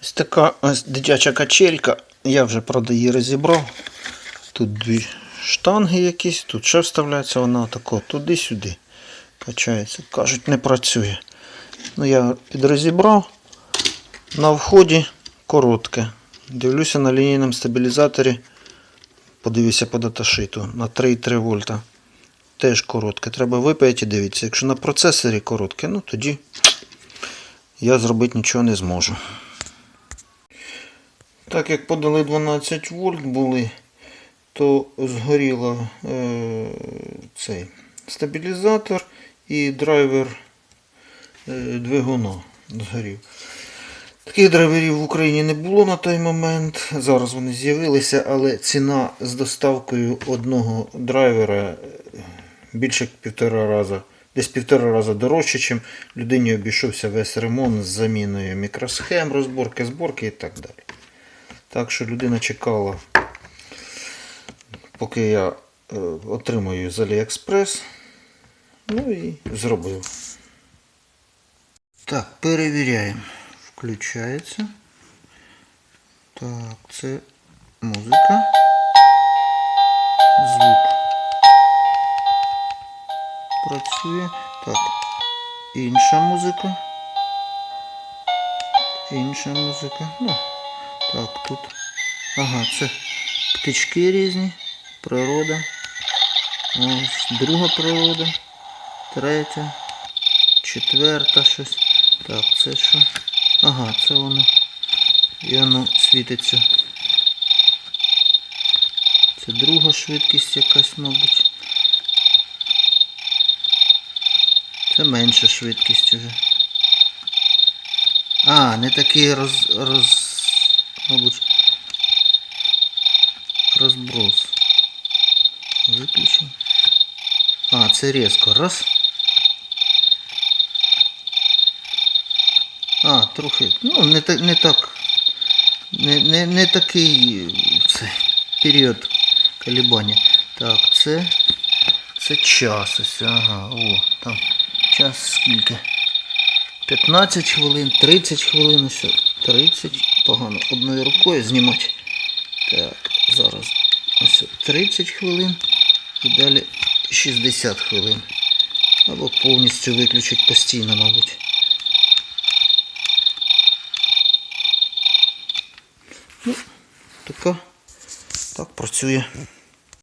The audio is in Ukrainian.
Ось така ось дитяча качелька. Я вже правда її розібрав. Тут дві штанги якісь, тут ще вставляється вона тако, туди-сюди. Качається. Кажуть, не працює. Ну, я підрозібрав. На вході коротке. Дивлюся на лінійному стабілізаторі. Подивіться по даташиту на 3,3 вольта. Теж коротке. Треба випаяти і дивіться. Якщо на процесорі коротке, ну тоді я зробити нічого не зможу. Так як подали 12 вольт були, то згоріло е, цей стабілізатор і драйвер е, двигуна згорів. Таких драйверів в Україні не було на той момент. Зараз вони з'явилися, але ціна з доставкою одного драйвера е, більше півтора раза. Десь півтора рази дорожче, чим людині обійшовся весь ремонт з заміною мікросхем, розборки, зборки і так далі. Так що людина чекала, поки я е, отримаю з Aliexpress. Ну і зробив. Так, перевіряємо. Включається. Так, це музика. Звук. Працює. Так. Інша музика. Інша музика. Ну, так, тут. Ага, це птички різні. Природа. Ось друга природа. Третя. Четверта щось. Так, це що? Ага, це воно. І воно світиться. Це друга швидкість якась, мабуть. Це менша швидкість уже. А, не такий роз... роз... мабуть. Розброс. Виключимо. А, це різко. Раз. А, трохи. Ну, не, так- не так. Не, не, не такий це, період колебання. Так, це. Це час ось. Ага, о, там час скільки? 15 хвилин, 30 хвилин, ось. 30. Погано. Одною рукою знімати. Так, зараз. Ось 30 хвилин. І далі 60 хвилин. Або повністю виключить постійно, мабуть. Така. Так працює.